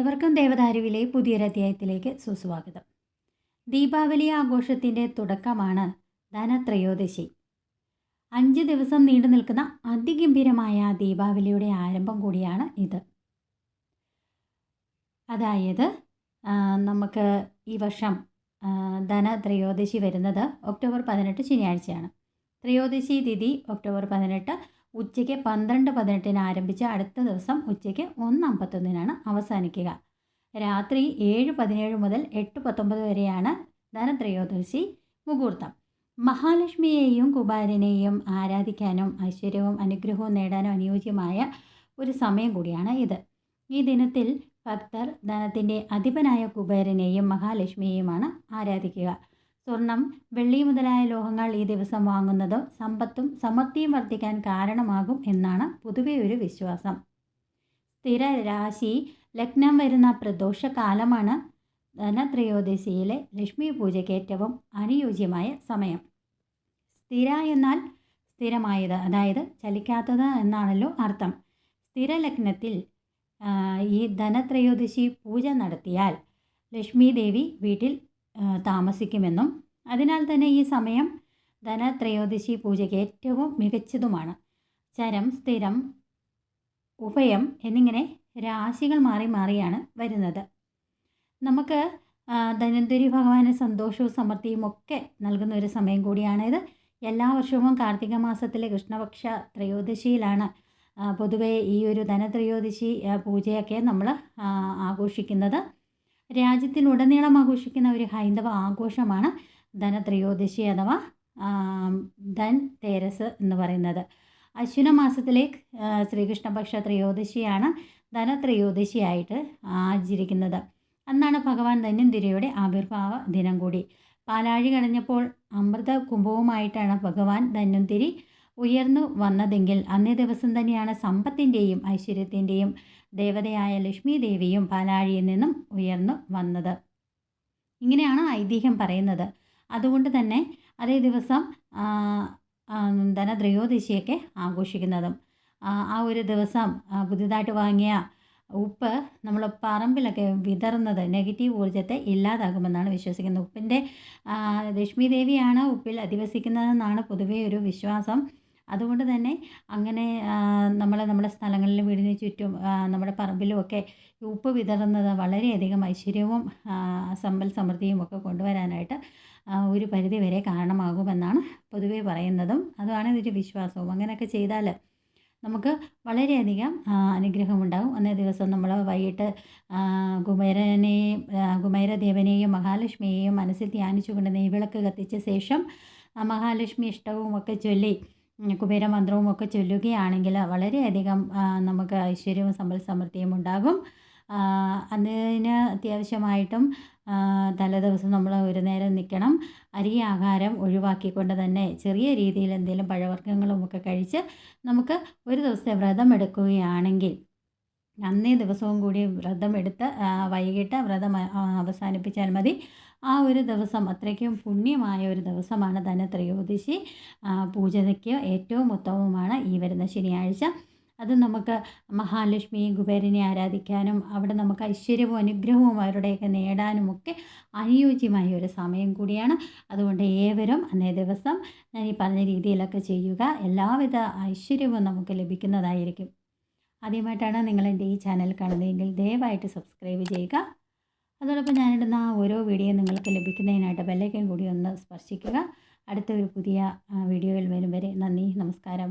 ഏവർക്കും ദേവദാരുവിലെ പുതിയൊരധ്യായത്തിലേക്ക് സുസ്വാഗതം. ദീപാവലി ആഘോഷത്തിന്റെ തുടക്കമാണ് ധനത്രയോദശി. അഞ്ച് ദിവസം നീണ്ടു നിൽക്കുന്ന അതിഗംഭീരമായ ദീപാവലിയുടെ ആരംഭം കൂടിയാണ് ഇത്. അതായത് നമുക്ക് ഈ വർഷം ധനത്രയോദശി വരുന്നത് ഒക്ടോബർ പതിനെട്ട് ശനിയാഴ്ചയാണ്. ത്രയോദശി തിഥി ഒക്ടോബർ പതിനെട്ട് ഉച്ചയ്ക്ക് പന്ത്രണ്ട് പതിനെട്ടിന് ആരംഭിച്ച് അടുത്ത ദിവസം ഉച്ചയ്ക്ക് ഒന്ന് അമ്പത്തൊന്നിനാണ് അവസാനിക്കുക. രാത്രി ഏഴ് പതിനേഴ് മുതൽ എട്ട് പത്തൊമ്പത് വരെയാണ് ധനത്രയോദശി മുഹൂർത്തം. മഹാലക്ഷ്മിയെയും കുമാരനെയും ആരാധിക്കാനും ഐശ്വര്യവും അനുഗ്രഹവും നേടാനും അനുയോജ്യമായ ഒരു സമയം കൂടിയാണ് ഇത്. ഈ ദിനത്തിൽ ഭക്തർ ധനത്തിന്റെ അധിപനായ കുബേരനെയും മഹാലക്ഷ്മിയെയുമാണ് ആരാധിക്കുക. സ്വർണം വെള്ളി മുതലായ ലോഹങ്ങൾ ഈ ദിവസം വാങ്ങുന്നത് സമ്പത്തും സമൃദ്ധിയും വർദ്ധിക്കാൻ കാരണമാകും എന്നാണ് പൊതുവെ ഒരു വിശ്വാസം. സ്ഥിര രാശി ലഗ്നം വരുന്ന പ്രദോഷകാലമാണ്. ധനത്രയോദശിയിലെ ലക്ഷ്മി പൂജയ്ക്ക് ഏറ്റവും അനുയോജ്യമായ സമയം. സ്ഥിര എന്നാൽ സ്ഥിരമായത് അതായത് ചലിക്കാത്തത് എന്നാണല്ലോ അർത്ഥം. സ്ഥിര ലഗ്നത്തിൽ ഈ ധനത്രയോദശി പൂജ നടത്തിയാൽ ലക്ഷ്മി ദേവി വീട്ടിൽ താമസിക്കുമെന്നും അതിനാൽ തന്നെ ഈ സമയം ധനത്രയോദശി പൂജയ്ക്ക് ഏറ്റവും മികച്ചതുമാണ്. ചരം സ്ഥിരം ഉഭയം എന്നിങ്ങനെ രാശികൾ മാറി മാറിയാണ് വരുന്നത്. നമുക്ക് ധനന്തുരി ഭഗവാന് സന്തോഷവും സമൃദ്ധിയും ഒക്കെ നൽകുന്ന ഒരു സമയം കൂടിയാണിത് എല്ലാ വർഷവും കാർത്തിക മാസത്തിലെ കൃഷ്ണപക്ഷ ത്രയോദശിയിലാണ് പൊതുവേ ഈ ഒരു ധനത്രയോദശി പൂജയൊക്കെ നമ്മൾ ആഘോഷിക്കുന്നത്. രാജ്യത്തിലുടനീളം ആഘോഷിക്കുന്ന ഒരു ഹൈന്ദവ ആഘോഷമാണ് ധനത്രയോദശി അഥവാ ധൻ തേരസ് എന്ന് പറയുന്നത്. അശ്വിന മാസത്തിലെ ശ്രീകൃഷ്ണപക്ഷ ത്രയോദശിയാണ് ധനത്രയോദശിയായിട്ട് ആചരിക്കുന്നത്. അന്നാണ് ഭഗവാൻ ധന്യന്തിരയുടെ ആവിർഭാവ ദിനം കൂടി. പാലാഴി കഴിഞ്ഞപ്പോൾ അമൃത കുംഭവുമായിട്ടാണ് ഭഗവാൻ ധന്വന്തിരി ഉയർന്നു വന്നതെങ്കിൽ അന്നേ ദിവസം തന്നെയാണ് സമ്പത്തിന്റെയും ഐശ്വര്യത്തിന്റെയും ദേവതയായ ലക്ഷ്മി ദേവിയും പാലാഴിയിൽ നിന്നും ഉയർന്നു വന്നത്. ഇങ്ങനെയാണ് ഐതിഹ്യം പറയുന്നത്. അതുകൊണ്ട് തന്നെ അതേ ദിവസം ധനത്രയോദശിയൊക്കെ ആഘോഷിക്കുന്നതും. ആ ഒരു ദിവസം പുതിയതായിട്ട് വാങ്ങിയ ഉപ്പ് നമ്മൾ പറമ്പിലൊക്കെ വിതറുന്നത് നെഗറ്റീവ് ഊർജത്തെ ഇല്ലാതാകുമെന്നാണ് വിശ്വസിക്കുന്നത്. ഉപ്പിന്റെ ലക്ഷ്മി ദേവിയാണ് ഉപ്പിൽ അധിവസിക്കുന്നതെന്നാണ് പൊതുവേ ഒരു വിശ്വാസം. അതുകൊണ്ട് തന്നെ അങ്ങനെ നമ്മൾ നമ്മുടെ സ്ഥലങ്ങളിലും വീടിന് ചുറ്റും നമ്മുടെ പറമ്പിലുമൊക്കെ ഉപ്പ് വിതറുന്നത് വളരെയധികം ഐശ്വര്യവും സമ്പൽ സമൃദ്ധിയും ഒക്കെ കൊണ്ടുവരാനായിട്ട് ഒരു പരിധി വരെ കാരണമാകുമെന്നാണ് പൊതുവേ പറയുന്നതും. അതാണ് ഇതിന്റെ വിശ്വാസവും. അങ്ങനെയൊക്കെ ചെയ്താൽ നമുക്ക് വളരെയധികം അനുഗ്രഹമുണ്ടാകും. അന്നേ ദിവസം നമ്മൾ വൈകിട്ട് കുമരനെയും കുമേരദേവനെയും മഹാലക്ഷ്മിയെയും മനസ്സിൽ ധ്യാനിച്ചുകൊണ്ട് നെയ്വിളക്ക് കത്തിച്ച ശേഷം മഹാലക്ഷ്മി ഇഷ്ടവും ഒക്കെ ചൊല്ലി ഉം, കുബേര മന്ത്രവും ഒക്കെ ചൊല്ലുകയാണെങ്കിൽ വളരെയധികം നമുക്ക് ഐശ്വര്യവും സമ്പൽ സമൃദ്ധിയും ഉണ്ടാകും. അതിന് അത്യാവശ്യമായിട്ടും തലേദിവസം നമ്മൾ ഒരു നേരം നിൽക്കണം. അരി ആഹാരം ഒഴിവാക്കിക്കൊണ്ട് തന്നെ ചെറിയ രീതിയിൽ എന്തെങ്കിലും പഴവർഗങ്ങളും ഒക്കെ കഴിച്ച് നമുക്ക് ഒരു ദിവസത്തെ വ്രതം എടുക്കുകയാണെങ്കിൽ അന്നേ ദിവസവും കൂടി വ്രതം എടുത്ത് വൈകിട്ട് വ്രതം അവസാനിപ്പിച്ചാൽ മതി. ആ ഒരു ദിവസം അത്രയ്ക്കും പുണ്യമായ ഒരു ദിവസമാണ് ധനത്രയോദശി. ത്രയോദശി പൂജയ്ക്ക് ഏറ്റവും ഉത്തമമാണ് ഈ വരുന്ന ശനിയാഴ്ച. അത് നമുക്ക് മഹാലക്ഷ്മിയും കുബേരനെ ആരാധിക്കാനും അവിടെ നമുക്ക് ഐശ്വര്യവും അനുഗ്രഹവും അവരുടെയൊക്കെ നേടാനുമൊക്കെ അനുയോജ്യമായ ഒരു സമയം കൂടിയാണ്. അതുകൊണ്ട് ഏവരും അന്നേ ദിവസം ഞാൻ ഈ പറഞ്ഞ രീതിയിലൊക്കെ ചെയ്യുക. എല്ലാവിധ ഐശ്വര്യവും നമുക്ക് ലഭിക്കുന്നതായിരിക്കും. ആദ്യമായിട്ടാണ് നിങ്ങൾ എന്റെ ഈ ചാനൽ കാണുന്നതെങ്കിൽ ദയവായിട്ട് സബ്സ്ക്രൈബ് ചെയ്യുക. അതോടൊപ്പം ഞാനിടുന്ന ഓരോ വീഡിയോ നിങ്ങൾക്ക് ലഭിക്കുന്നതിനായിട്ട് ബെല്ലൈക്കൻ കൂടി ഒന്ന് സ്പർശിക്കുക. അടുത്ത ഒരു പുതിയ വീഡിയോയിൽ വരും വരെ നന്ദി നമസ്കാരം.